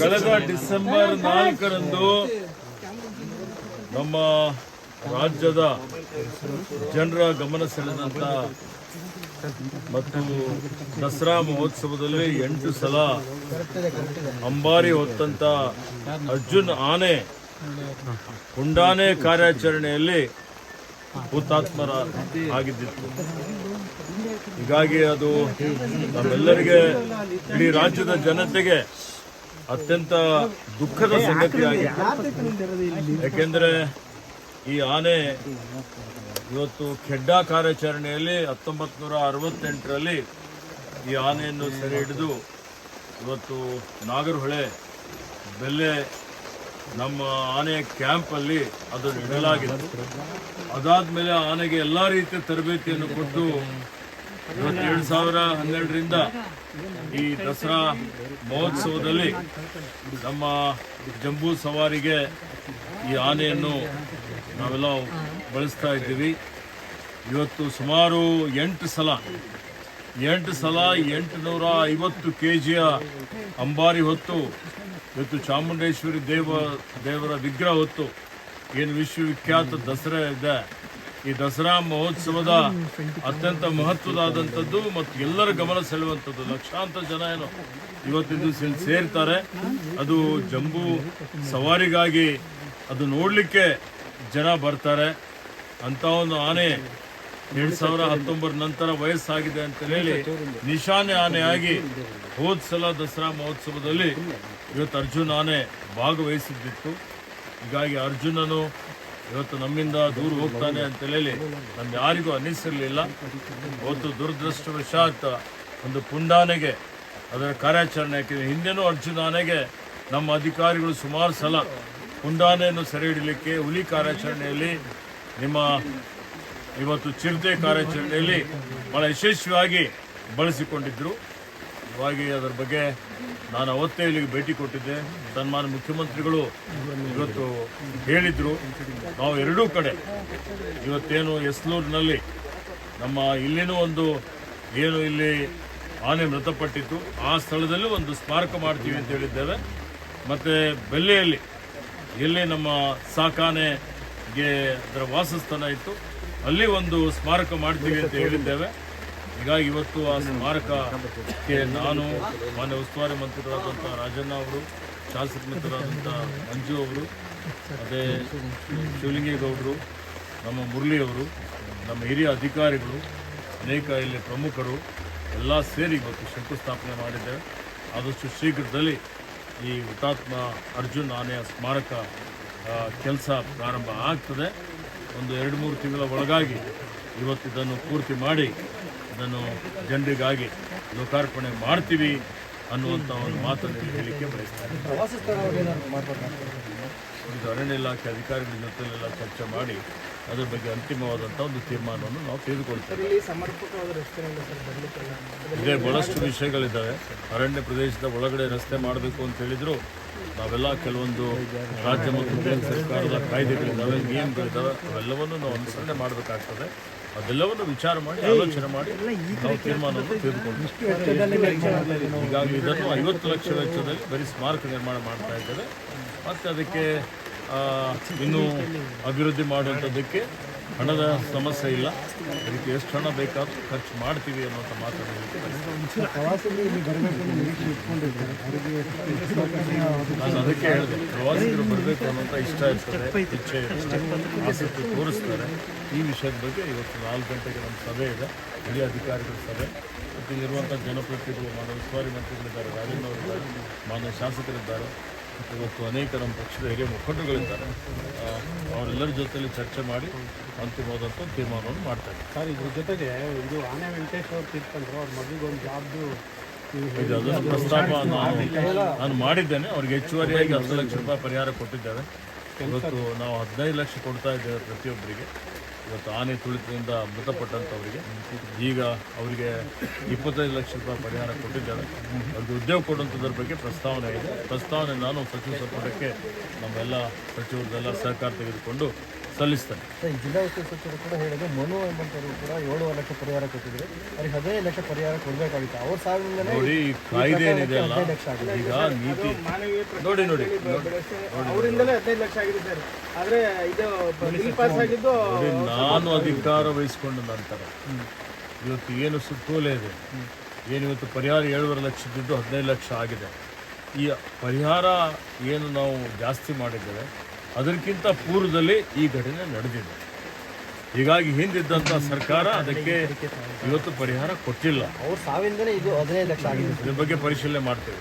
ಕಳೆದ ಡಿಸೆಂಬರ್ ನಾಲ್ಕರಂದು ನಮ್ಮ ರಾಜ್ಯದ ಜನರ ಗಮನ ಸೆಳೆದಂತ ಮತ್ತು ದಸರಾ ಮಹೋತ್ಸವದಲ್ಲಿ ಎಂಟು ಸಲ ಅಂಬಾರಿ ಹೊತ್ತಂತ ಅರ್ಜುನ್ ಆನೆ ಹುಂಡಾನೆ ಕಾರ್ಯಾಚರಣೆಯಲ್ಲಿ ಹುತಾತ್ಮರ ಆಗಿದ್ದಿತ್ತು. ಹೀಗಾಗಿ ಅದು ನಮ್ಮೆಲ್ಲರಿಗೆ ಇಡೀ ರಾಜ್ಯದ ಜನತೆಗೆ ಅತ್ಯಂತ ದುಃಖದ ಸಂಗತಿಯಾಗಿತ್ತು ಯಾಕೆಂದ್ರೆ ಈ ಆನೆ ಇವತ್ತು ಖೆಡ್ಡಾ ಕಾರ್ಯಾಚರಣೆಯಲ್ಲಿ ಹತ್ತೊಂಬತ್ತು ನೂರ ಅರವತ್ತೆಂಟರಲ್ಲಿ ಈ ಆನೆಯನ್ನು ಸೆರೆ ಹಿಡಿದು ಇವತ್ತು ನಾಗರಹೊಳೆ ಬೆಲ್ಲೆ ನಮ್ಮ ಆನೆ ಕ್ಯಾಂಪಲ್ಲಿ ಅದನ್ನು ಇಡಲಾಗಿದೆ ಅದಾದ್ಮೇಲೆ ಆನೆಗೆ ಎಲ್ಲಾ ರೀತಿಯ ತರಬೇತಿಯನ್ನು ಕೊಟ್ಟು ಇವತ್ತು ಎರಡು ಸಾವಿರ ಹನ್ನೆರಡರಿಂದ ಈ ದಸರಾ ಮಹೋತ್ಸವದಲ್ಲಿ ನಮ್ಮ ಜಂಬೂ ಸವಾರಿಗೆ ಈ ಆನೆಯನ್ನು ನಾವೆಲ್ಲ ಬಳಸ್ತಾ ಇದ್ದೀವಿ. ಇವತ್ತು ಸುಮಾರು ಎಂಟು ಸಲ ಎಂಟು ಸಲ ಎಂಟು ನೂರ ಐವತ್ತು ಕೆ ಜಿಯ ಅಂಬಾರಿ ಹೊತ್ತು, ಇವತ್ತು ಚಾಮುಂಡೇಶ್ವರಿ ದೇವ, ದೇವರ ವಿಗ್ರಹ ಹೊತ್ತು. ಏನು ವಿಶ್ವವಿಖ್ಯಾತ ದಸರಾ ಇದೆ. ಈ ದಸರಾ ಮಹೋತ್ಸವದ ಅತ್ಯಂತ ಮಹತ್ವದಾದಂಥದ್ದು ಮತ್ತು ಎಲ್ಲರ ಗಮನ ಸೆಳೆಯುವಂಥದ್ದು. ಲಕ್ಷಾಂತರ ಜನ ಏನು ಇವತ್ತಿನ ದಿವಸ ಇಲ್ಲಿ ಸೇರ್ತಾರೆ. ಅದು ಜಂಬೂ ಸವಾರಿಗಾಗಿ ಅದು ನೋಡಲಿಕ್ಕೆ ಜನ ಬರ್ತಾರೆ. ಅಂತ ಒಂದು ಆನೆ ಎರಡ್ ಸಾವಿರ ಹತ್ತೊಂಬತ್ತು ನಂತರ ವಯಸ್ಸಾಗಿದೆ ಅಂತ ಹೇಳಿ ನಿಶಾನೆ ಆನೆಯಾಗಿ ಹೋದ ಸಲ ದಸರಾ ಮಹೋತ್ಸವದಲ್ಲಿ ಇವತ್ತು ಅರ್ಜುನ್ ಆನೆ ಭಾಗವಹಿಸಿದ್ದಿತ್ತು. ಹೀಗಾಗಿ ಅರ್ಜುನನು ಇವತ್ತು ನಮ್ಮಿಂದ ದೂರ ಹೋಗ್ತಾನೆ ಅಂತ ಹೇಳಿ ನಮ್ಗೆ ಯಾರಿಗೂ ಅನ್ನಿಸಿರಲಿಲ್ಲ ಇವತ್ತು ದುರದೃಷ್ಟವಶಾತ್ ಒಂದು ಪುಂಡಾನೆಗೆ ಅದರ ಕಾರ್ಯಾಚರಣೆ ಹಾಕಿದೆ ಹಿಂದೆನೂ ಅರ್ಜುನ ಆನೆಗೆ ನಮ್ಮ ಅಧಿಕಾರಿಗಳು ಸುಮಾರು ಸಲ ಪುಂಡಾನೆಯನ್ನು ಸೆರೆ ಹಿಡಲಿಕ್ಕೆ ಹುಲಿ ಕಾರ್ಯಾಚರಣೆಯಲ್ಲಿ ನಿಮ್ಮ ಇವತ್ತು ಚಿರತೆ ಕಾರ್ಯಾಚರಣೆಯಲ್ಲಿ ಬಹಳ ಯಶಸ್ವಿಯಾಗಿ ಬಳಸಿಕೊಂಡಿದ್ರು. ಇವಾಗಿ ಅದರ ಬಗ್ಗೆ ನಾನು ಅವತ್ತೇ ಇಲ್ಲಿಗೆ ಭೇಟಿ ಕೊಟ್ಟಿದ್ದೆ. ಸನ್ಮಾನ್ಯ ಮುಖ್ಯಮಂತ್ರಿಗಳು ಇವತ್ತು ಹೇಳಿದ್ರು. ನಾವು ಎರಡೂ ಕಡೆ ಇವತ್ತೇನು ಎಸ್ಲೂರಿನಲ್ಲಿ ನಮ್ಮ ಇಲ್ಲಿನೂ ಒಂದು ಏನು ಇಲ್ಲಿ ಆನೆ ಮೃತಪಟ್ಟಿತ್ತು. ಆ ಸ್ಥಳದಲ್ಲಿ ಒಂದು ಸ್ಮಾರಕ ಮಾಡ್ತೀವಿ ಅಂತ ಹೇಳಿದ್ದೇವೆ. ಮತ್ತು ಬೆಲ್ಲೆಯಲ್ಲಿ ಎಲ್ಲಿ ನಮ್ಮ ಸಾಕಾನೆಗೆ ಅದರ ವಾಸಸ್ಥಾನ ಇತ್ತು. ಅಲ್ಲಿ ಒಂದು ಸ್ಮಾರಕ ಮಾಡ್ತೀವಿ ಅಂತ ಹೇಳಿದ್ದೇವೆ. ಹೀಗಾಗಿ ಇವತ್ತು ಆ ಸ್ಮಾರಕಕ್ಕೆ ನಾನು ಮಾನ್ಯ ಉಸ್ತುವಾರಿ ಮಂತ್ರಿಗಳಾದಂಥ ರಾಜಣ್ಣ ಅವರು, ಶಾಸಕ ಮಿತ್ರರಾದಂಥ ಮಂಜು ಅವರು, ಅದೇ ಶಿವಲಿಂಗೇಗೌಡರು, ನಮ್ಮ ಮುರಳಿಯವರು ನಮ್ಮ ಹಿರಿಯ ಅಧಿಕಾರಿಗಳು, ಅನೇಕ ಇಲ್ಲಿ ಪ್ರಮುಖರು, ಎಲ್ಲ ಸೇರಿ ಇವತ್ತು ಶಂಕುಸ್ಥಾಪನೆ ಮಾಡಿದ್ದೇವೆ. ಆದಷ್ಟು ಶೀಘ್ರದಲ್ಲಿ ಈ ಹುತಾತ್ಮ ಅರ್ಜುನ್ ಆನೆಯ ಸ್ಮಾರಕ ಕೆಲಸ ಪ್ರಾರಂಭ ಆಗ್ತದೆ. ಒಂದು ಎರಡು ಮೂರು ತಿಂಗಳ ಒಳಗಾಗಿ ಇವತ್ತು ಇದನ್ನು ಪೂರ್ತಿ ಮಾಡಿ ಇದನ್ನು ಜನರಿಗಾಗಿ ಲೋಕಾರ್ಪಣೆ ಮಾಡ್ತೀವಿ. ಅನ್ನುವಂಥ ಒಂದು ಮಾತನ್ನು ಹೇಳಲಿಕ್ಕೆ ಬಯಸ್ತಾರೆ. ಇದು ಅರಣ್ಯ ಇಲಾಖೆ ಅಧಿಕಾರಿಗಳ ಜೊತೆಲೆಲ್ಲ ಚರ್ಚೆ ಮಾಡಿ ಅದರ ಬಗ್ಗೆ ಅಂತಿಮವಾದಂಥ ಒಂದು ತೀರ್ಮಾನವನ್ನು ನಾವು ತೆಗೆದುಕೊಳ್ತೇವೆ. ಇದೇ ಬಹಳಷ್ಟು ವಿಷಯಗಳಿದ್ದಾವೆ. ಅರಣ್ಯ ಪ್ರದೇಶದ ಒಳಗಡೆ ರಸ್ತೆ ಮಾಡಬೇಕು ಅಂತ ಹೇಳಿದ್ರು. ನಾವೆಲ್ಲ ಕೆಲವೊಂದು ರಾಜ್ಯ ಮತ್ತು ಕೇಂದ್ರ ಸರ್ಕಾರದ ಕಾಯ್ದೆಗಳಿದ್ದಾವೆ, ನಿಯಮಗಳಿದ್ದಾವೆ, ಅವೆಲ್ಲವನ್ನು ನಾವು ಅನುಸರಣೆ ಮಾಡಬೇಕಾಗ್ತದೆ. ಅದೆಲ್ಲವನ್ನು ವಿಚಾರ ಮಾಡಿ ಆಲೋಚನೆ ಮಾಡಿ ನಾವು ತೀರ್ಮಾನವನ್ನು ತೆಗೆದುಕೊಂಡು ಹೀಗಾಗಿ ಇದನ್ನು ಐವತ್ತು ಲಕ್ಷ ವೆಚ್ಚದಲ್ಲಿ ಬರೀ ಸ್ಮಾರಕ ನಿರ್ಮಾಣ ಮಾಡ್ತಾ ಇದ್ದೇವೆ. ಮತ್ತು ಅದಕ್ಕೆ ಇನ್ನೂ ಅಭಿವೃದ್ಧಿ ಮಾಡುವಂಥದ್ದಕ್ಕೆ ಹಣದ ಸಮಸ್ಯೆ ಇಲ್ಲ. ಅದಕ್ಕೆ ಎಷ್ಟು ಹಣ ಬೇಕಾದ್ರೂ ಖರ್ಚು ಮಾಡ್ತೀವಿ ಅನ್ನೋಂಥ ಅವರಿಗೆ ನಾನು ಅದಕ್ಕೆ ಹೇಳಿದೆ. ಪ್ರವಾಸಿಗರು ಬರಬೇಕು ಅನ್ನೋಂಥ ಇಷ್ಟ ಇರ್ತದೆ ಇಚ್ಛೆ ಇರ್ತದೆ ಆಸಕ್ತಿ ತೋರಿಸ್ತಾರೆ. ಈ ವಿಷಯದ ಬಗ್ಗೆ ಇವತ್ತು ನಾಲ್ಕು ಗಂಟೆಗೆ ನಮ್ಮ ಸಭೆ ಇದೆ. ಹಿರಿಯ ಅಧಿಕಾರಿಗಳ ಸಭೆ. ಮತ್ತು ಇಲ್ಲಿರುವಂಥ ಜನಪ್ರತಿನಿಧಿಗಳು ಮಾನವ ಉಸ್ತುವಾರಿ ಮಂತ್ರಿಗಳಿದ್ದಾರೆ ರಾಜೇಂದ್ರ ಅವರಿದ್ದಾರೆ ಮಾನವ ಶಾಸಕರಿದ್ದಾರೆ. ಇವತ್ತು ಅನೇಕ ನಮ್ಮ ಪಕ್ಷದ ಹಿರಿಯ ಮುಖಂಡರುಗಳಿದ್ದಾರೆ ಅವರೆಲ್ಲರ ಜೊತೆಯಲ್ಲಿ ಚರ್ಚೆ ಮಾಡಿ ಅಂತಿಮವಾದಂಥ ತೀರ್ಮಾನವನ್ನು ಮಾಡ್ತಾರೆ ಸರ್ ಇದ್ರ ಜೊತೆಗೆ ಇದು ಆನೆ ವೆಂಕಟೇಶ್ ಅವ್ರು ತೀರ್ಕೊಂಡ್ರು ಅವ್ರ ಮಗಳಿಗೆ ಒಂದು ಜಾಬ್ದು ಇದು ಅದನ್ನು ಪ್ರಸ್ತಾಪ ನಾನು ನಾನು ಮಾಡಿದ್ದೇನೆ. ಅವ್ರಿಗೆ ಹೆಚ್ಚುವರಿಯಾಗಿ ಹತ್ತು ಲಕ್ಷ ರೂಪಾಯಿ ಪರಿಹಾರ ಕೊಟ್ಟಿದ್ದೇವೆ. ಇವತ್ತು ನಾವು ಹದಿನೈದು ಲಕ್ಷ ಕೊಡ್ತಾ ಇದ್ದೇವೆ ಪ್ರತಿಯೊಬ್ಬರಿಗೆ. ಇವತ್ತು ಆನೆ ತುಳಿತದಿಂದ ಮೃತಪಟ್ಟಂಥವರಿಗೆ. ಈಗ ಅವರಿಗೆ ಇಪ್ಪತ್ತೈದು ಲಕ್ಷ ರೂಪಾಯಿ ಪರಿಹಾರ ಕೊಟ್ಟಿದ್ದಾರೆ. ಅವ್ರಿಗೆ ಉದ್ಯೋಗ ಕೊಡುವಂಥದ್ರ ಬಗ್ಗೆ ಪ್ರಸ್ತಾವನೆ ಇದೆ. ಪ್ರಸ್ತಾವನೆ ನಾನು ಸಚಿವ ಸಂಪುಟಕ್ಕೆ ನಮ್ಮೆಲ್ಲ ಸಚಿವರದೆಲ್ಲ ಸಹಕಾರ ತೆಗೆದುಕೊಂಡು ಈ ಜಿಲ್ಲಾ ಉಸ್ತುವಾರಿ ಸಚಿವರು ಕೂಡ ಹೇಳಿದ್ರು ಮನು ಎಂಬಂತವರು ಕೂಡ ಏಳುವರೆ ಲಕ್ಷ ಪರಿಹಾರ ಕೊಟ್ಟಿದ್ರು ಅವ್ರಿಗೆ ಹದಿನೈದು ಲಕ್ಷ ಪರಿಹಾರ ಕೊಡಬೇಕಾಗಿತ್ತು. ಅವ್ರ ಸಾವಿನಿಂದಲೇ ನೋಡಿ ಈ ಕಾಯ್ದೆ ಏನಿದೆ ಅಲ್ಲ? ಹದಿನೈದು ಲಕ್ಷ ಆಗಿದೆ. ಈಗ ನೀತಿ ನೋಡಿ ನೋಡಿ ಅವರಿಂದಲೇ ಹದಿನೈದು ಲಕ್ಷ ಆಗಿದೆ ಸರ್. ಆದ್ರೆ ಇದು ಬಿಲ್ ಪಾಸ್ ಆಗಿದ್ದು ನೋಡಿ ನಾನು ಅಧಿಕಾರ ವಹಿಸಿಕೊಂಡ ನಂತರ ಇವತ್ತು ಏನು ಸುತ್ತೋಲೆ ಇದೆ? ಏನು ಇವತ್ತು ಪರಿಹಾರ ಏಳುವರೆ ಲಕ್ಷದಿದ್ದು ಹದಿನೈದು ಲಕ್ಷ ಆಗಿದೆ? ಈ ಪರಿಹಾರ ಏನು ನಾವು ಜಾಸ್ತಿ ಮಾಡಿದ್ದೇವೆ? ಅದಕ್ಕಿಂತ ಪೂರ್ವದಲ್ಲಿ ಈ ಘಟನೆ ನಡೆದಿದೆ. ಹೀಗಾಗಿ ಹಿಂದಿದ್ದಂಥ ಸರ್ಕಾರ ಅದಕ್ಕೆ ಇವತ್ತು ಪರಿಹಾರ ಕೊಟ್ಟಿಲ್ಲ. ಅವ್ರ ಸಾವಿಂದಲೇ ಇದು ಹದಿನೈದು ಲಕ್ಷ ಆಗಿದೆ ಇದ್ರ ಬಗ್ಗೆ ಪರಿಶೀಲನೆ ಮಾಡ್ತೇವೆ.